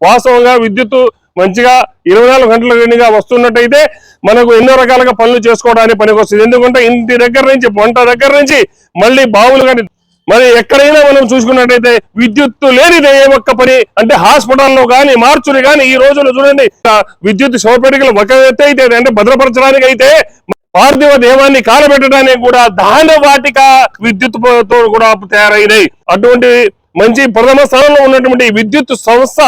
వాస్తవంగా విద్యుత్ మంచిగా ఇరవై నాలుగు గంటల గంటగా వస్తున్నట్టయితే మనకు ఎన్నో రకాలుగా పనులు చేసుకోవడానికి పనికి వస్తుంది. ఎందుకంటే ఇంటి దగ్గర నుంచి వంట దగ్గర నుంచి మళ్ళీ బావులు కానీ మరి ఎక్కడైనా మనం చూసుకున్నట్టయితే విద్యుత్ లేనిదే ఏ ఒక్క పని అంటే హాస్పిటల్లో కానీ మార్చులు కానీ ఈ రోజుల్లో చూడండి విద్యుత్ శవపేటికలు ఒక ఎత్తు అయితే అంటే భద్రపరచడానికి అయితే పార్థివ దేవాన్ని కాలబెట్టడానికి కూడా దాన వాటిక విద్యుత్తో కూడా తయారైనాయి. అటువంటి మంచి ప్రథమ స్థానంలో ఉన్నటువంటి విద్యుత్ సంస్థ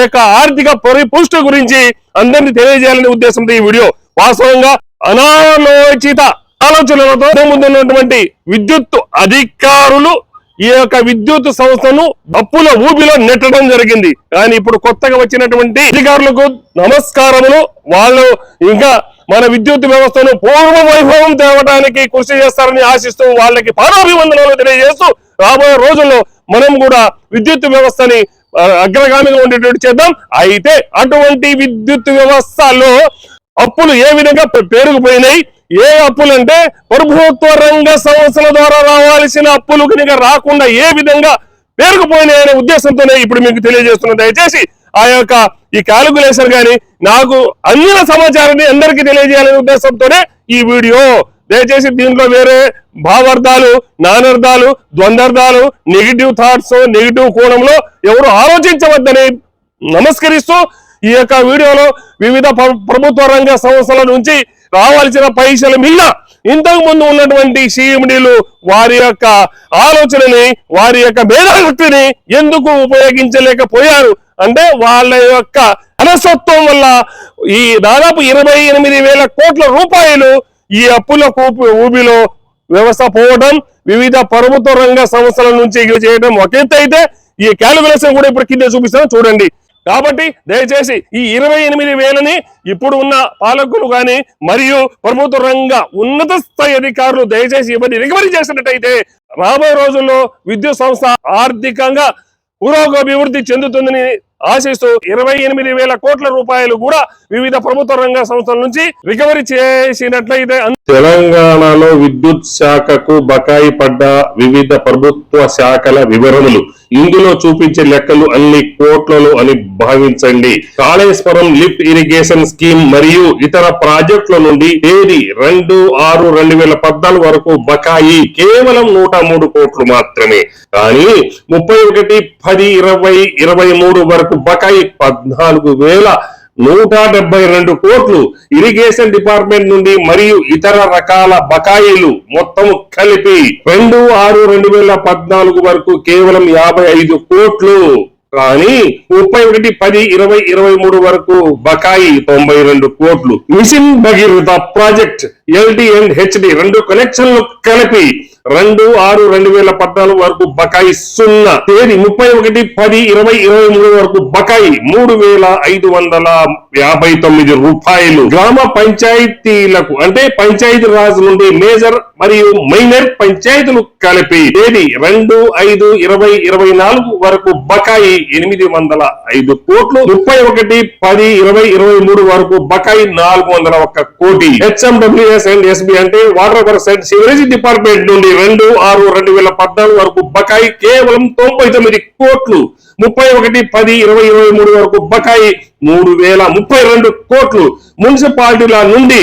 యొక్క ఆర్థిక పరిపుష్టి గురించి అందరినీ తెలియజేయాలనే ఉద్దేశంతో ఈ వీడియో వాస్తవంగా అనాలోచిత ఆలోచనలతో ముందున్నటువంటి విద్యుత్ అధికారులు ఈ యొక్క విద్యుత్ సంస్థను అప్పుల ఊబిలో నెట్టడం జరిగింది. కానీ ఇప్పుడు కొత్తగా వచ్చినటువంటి అధికారులకు నమస్కారములు. వాళ్ళు ఇంకా మన విద్యుత్ వ్యవస్థను పూర్వ వైభవం తేవడానికి కృషి చేస్తారని ఆశిస్తూ వాళ్ళకి పాదాభివందనాలు తెలియజేస్తూ రాబోయే రోజుల్లో మనం కూడా విద్యుత్ వ్యవస్థని అగ్రగామిగా ఉండేటట్టు చేద్దాం. అయితే అటువంటి విద్యుత్ వ్యవస్థలో అప్పులు ఏ విధంగా పేరుకుపోయినాయి ఏ అప్పులు అంటే ప్రభుత్వ రంగ సంస్థల ద్వారా రావాల్సిన అప్పులు కనుక రాకుండా ఏ విధంగా పేరుకుపోయినాయి అనే ఉద్దేశంతోనే ఇప్పుడు మీకు తెలియజేస్తున్నా. దయచేసి ఆ యొక్క ఈ క్యాలిక్యులేషన్ కానీ నాకు అందిన సమాచారాన్ని అందరికీ తెలియజేయాలనే ఉద్దేశంతోనే ఈ వీడియో. దయచేసి దీంట్లో వేరే భావార్థాలు నానార్థాలు ద్వందార్థాలు నెగిటివ్ థాట్స్ నెగిటివ్ కోణంలో ఎవరు ఆలోచించవద్దని నమస్కరిస్తూ ఈ యొక్క వీడియోలో వివిధ ప్రభుత్వ రంగ సంస్థల నుంచి రావాల్సిన పైసల మీద ఇంతకు ముందు ఉన్నటువంటి సిఎండీలు వారి యొక్క ఆలోచనని వారి యొక్క మేధాశక్తిని ఎందుకు ఉపయోగించలేకపోయారు? అంటే వాళ్ళ యొక్క అనసత్వం వల్ల ఈ దాదాపు ఇరవై ఎనిమిది వేల కోట్ల రూపాయలు ఈ అప్పుల కూపు ఊబిలో వ్యవస్థ పోవడం వివిధ ప్రభుత్వ రంగ సంస్థల నుంచి చేయడం ఒక అయితే ఈ క్యాలిక్యులేషన్ కూడా ఇప్పుడు కింద చూపిస్తాను చూడండి. కాబట్టి దయచేసి ఈ ఇరవై ఎనిమిది వేలని ఇప్పుడు ఉన్న పాలకులు కానీ మరియు ప్రభుత్వ రంగ ఉన్నత స్థాయి అధికారులు దయచేసి ఇవన్నీ రికవరీ చేసినట్టయితే రాబోయే రోజుల్లో విద్యుత్ సంస్థ ఆర్థికంగా పురోగభివృద్ధి చెందుతుందని ఆశిస్తూ ఇరవై ఎనిమిది వేల కోట్ల రూపాయలు కూడా వివిధ ప్రభుత్వ రంగ సంస్థల నుంచి రికవరీ చేసినట్లయితే తెలంగాణలో విద్యుత్ శాఖకు బకాయి పడ్డ వివిధ ప్రభుత్వ శాఖల వివరణలు. ఇందులో చూపించే లెక్కలు అన్ని కోట్లలో అని భావించండి. కాళేశ్వరం లిఫ్ట్ ఇరిగేషన్ స్కీమ్ మరియు ఇతర ప్రాజెక్టుల నుండి తేదీ రెండు ఆరు రెండు వేల పద్నాలుగు వరకు బకాయి కేవలం నూట మూడు కోట్లు మాత్రమే. కానీ ముప్పై ఒకటి పది ఇరవై ఇరవై మూడు వరకు బకాయి పద్నాలుగు వేల నూట డెబ్బై రెండు కోట్లు ఇరిగేషన్ డిపార్ట్మెంట్ నుండి మరియు ఇతర రకాల బకాయిలు మొత్తం కలిపి రెండు ఆరు రెండు వేల పద్నాలుగు వరకు కేవలం యాభై ఐదు కోట్లు. కానీ ముప్పై ఒకటి పది ఇరవై ఇరవై మూడు వరకు బకాయి తొంభై రెండు కోట్లు. Mission Bhagiratha project LD and HD రెండు కనెక్షన్లు కలిపి రెండు ఆరు రెండు వేల పద్నాలుగు వరకు బకాయి సున్నా. తేదీ ముప్పై ఒకటి పది ఇరవై ఇరవై మూడు వరకు బకాయి మూడు వేల ఐదు వందల యాభై తొమ్మిది రూపాయలు. గ్రామ పంచాయతీలకు అంటే పంచాయతీ రాజు నుండి మేజర్ మరియు మైనర్ పంచాయతీలు కలిపి తేదీ రెండు ఐదు ఇరవై ఇరవై నాలుగు వరకు బకాయి ఎనిమిది వందల ఐదు కోట్లు. ముప్పై ఒకటి పది ఇరవై ఇరవై మూడు వరకు బకాయి నాలుగు వందల ఒక్క కోటి. హెచ్ఎండబ్ల్యూ ఎస్ఎస్ అండ్ ఎస్బి అంటే water works and sewerage department నుండి రెండు ఆరు రెండు వేల పద్నాలుగు వరకు బకాయి కేవలం తొంభై తొమ్మిది కోట్లు ముప్పై ఒకటి పది ఇరవై ఇరవై మూడు వరకు బకాయి మూడు వేల ముప్పై రెండు కోట్లు. మున్సిపాలిటీల నుండి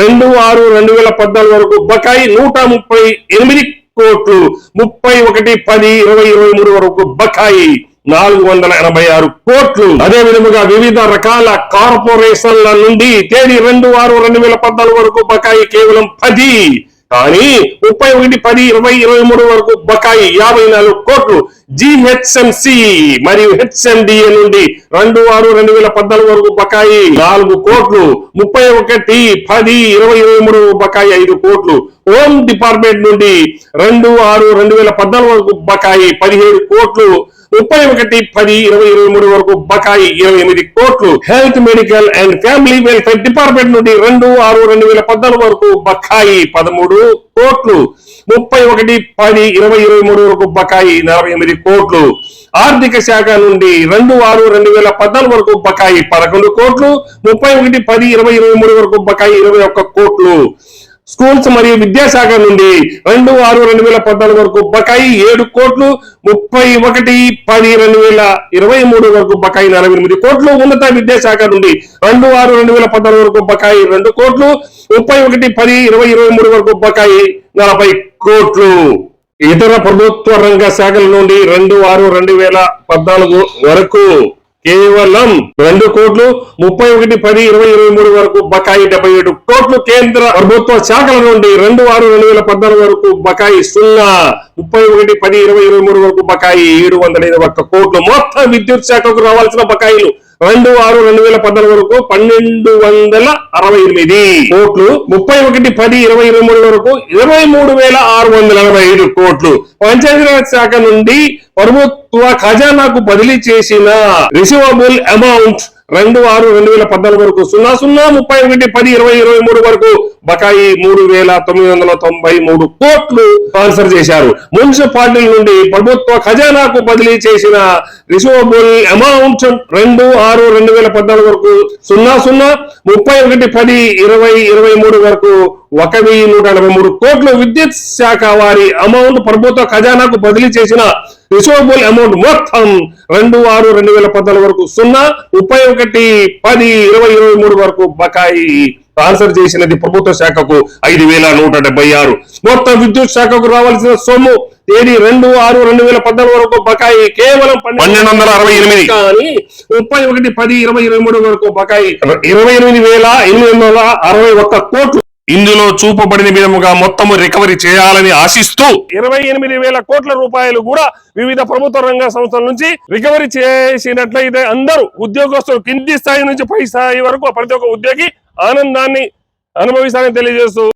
రెండు ఆరు రెండు వేల పద్నాలుగు వరకు బకాయి నూట ముప్పై ఎనిమిది కోట్లు ముప్పై ఒకటి పది ఇరవై ఇరవై మూడు వరకు బకాయి. నాలుగు వందల ఎనభై ఆరు కోట్లు. అదే విధముగా వివిధ రకాల కార్పొరేషన్ల నుండి తేదీ రెండు ఆరు రెండు వేల పద్నాలుగు వరకు బకాయి కేవలం పది కానీ ముప్పై ఒకటి పది ఇరవై ఇరవై మూడు వరకు బకాయి యాభై నాలుగు కోట్లు. జిహెచ్ఎంసి మరియు హెచ్ఎండిఏ నుండి రెండు ఆరు రెండు వేల పద్నాలుగు వరకు బకాయి నాలుగు కోట్లు. ముప్పై ఒకటి పది ఇరవై ఇరవై మూడు బకాయి ఐదు కోట్లు. హోమ్ డిపార్ట్మెంట్ నుండి రెండు ఆరు రెండు వేల పద్నాలుగు వరకు బకాయి పదిహేడు కోట్లు. ముప్పై ఒకటి పది ఇరవై ఇరవై మూడు వరకు బకాయి ఇరవై ఎనిమిది కోట్లు. Health medical and family welfare department నుండి రెండు ఆరు రెండు వేల పద్నాలుగు వరకు బకాయి పదమూడు కోట్లు. ముప్పై ఒకటి పది ఇరవై ఇరవై మూడు వరకు బకాయి నలభై ఎనిమిది కోట్లు. ఆర్థిక శాఖ నుండి రెండు ఆరు రెండు వేల పద్నాలుగు వరకు బకాయి పదకొండు కోట్లు. ముప్పై ఒకటి పది ఇరవై ఇరవై మూడు వరకు బకాయి ఇరవై ఒక్క కోట్లు. స్కూల్స్ మరియు విద్యాశాఖ నుండి రెండు ఆరు రెండు వేల పద్నాలుగు వరకు బకాయి ఏడు కోట్లు ముప్పై ఒకటి పది రెండు వేల ఇరవై మూడు వరకు బకాయి నలభై ఎనిమిది కోట్లు ఉన్నత విద్యాశాఖ నుండి రెండు ఆరు రెండు వేల పద్నాలుగు వరకు బకాయి రెండు కోట్లు ముప్పై ఒకటి పది ఇరవై ఇరవై మూడు వరకు బకాయి నలభై కోట్లు. ఇతర ప్రభుత్వ రంగ శాఖల నుండి రెండు ఆరు రెండు వేల పద్నాలుగు వరకు కేవలం రెండు కోట్లు ముప్పై ఒకటి పది ఇరవై ఇరవై మూడు వరకు బకాయి డెబ్బై ఏడు కోట్లు కేంద్ర ప్రభుత్వ శాఖల నుండి రెండు ఆరు రెండు వేల పద్నాలుగు వరకు బకాయి సున్నా ముప్పై ఒకటి పది ఇరవై ఇరవై మూడు వరకు బకాయి ఏడు వందల ఇరవై ఒక్క కోట్లు. మొత్తం విద్యుత్ శాఖకు రావాల్సిన బకాయిలు రెండు ఆరు రెండు వేల పద్నాలుగు వరకు పన్నెండు వందల అరవై ఎనిమిది. కోట్లు ముప్పై ఒకటి పది ఇరవై ఇరవై మూడు వరకు ఇరవై మూడు వేల ఆరు వందల అరవై ఐదు కోట్లు. పంచాయతీరాజ్ శాఖ నుండి ప్రభుత్వ ఖజానాకు బదిలీ చేసిన రిసీవబుల్ అమౌంట్ రెండు ఆరు రెండు వేల పద్నాలుగు వరకు సున్నా సున్నా ముప్పై ఒకటి పది ఇరవై ఇరవై మూడు వరకు బకాయి మూడు వేల తొమ్మిది వందల తొంభై మూడు కోట్లు ట్రాన్స్ఫర్ చేశారు. మున్సిపాలిటీల నుండి ప్రభుత్వ ఖజానాకు బదిలీ చేసిన రిసీవబుల్ అమౌంట్ రెండు ఆరు రెండు వేల పద్నాలుగు వరకు సున్నా సున్నా ముప్పై ఒకటి పది ఇరవై ఇరవై మూడు వరకు ఒక వెయ్యి నూట ఎనభై మూడు కోట్లు విద్యుత్ శాఖ వారి అమౌంట్ ప్రభుత్వ ఖజానాకు బదిలీ చేసిన రిసోబుల్ అమౌంట్ మొత్తం రెండు ఆరు రెండు వేల పద్నాలుగు వరకు సున్నా ముప్పై ఒకటి పది ఇరవై ఇరవై మూడు వరకు బకాయి ట్రాన్స్ఫర్ చేసినది ప్రభుత్వ శాఖకు ఐదు వేల నూట డెబ్బై ఆరు. మొత్తం విద్యుత్ శాఖకు రావాల్సిన సొమ్ము తేదీ రెండు ఆరు రెండు వేల పద్నాలుగు వరకు బకాయి కేవలం పన్నెండు వందల అరవై ఎనిమిది. కానీ ముప్పై ఒకటి పది ఇరవై ఇరవై మూడు వరకు బకాయి. ఇరవై ఎనిమిది వేల ఎనిమిది వందల అరవై ఒక్క కోట్లు. ఇందులో చూపబడిన విధముగా మొత్తము రికవరీ చేయాలని ఆశిస్తూ ఇరవై ఎనిమిది వేల కోట్ల రూపాయలు కూడా వివిధ ప్రభుత్వ రంగ సంస్థల నుంచి రికవరీ చేసినట్లయితే అందరూ ఉద్యోగస్తులు కింది స్థాయి నుంచి పై స్థాయి వరకు ప్రతి ఒక్క ఉద్యోగి ఆనందాన్ని అనుభవిస్తానని తెలియజేస్తూ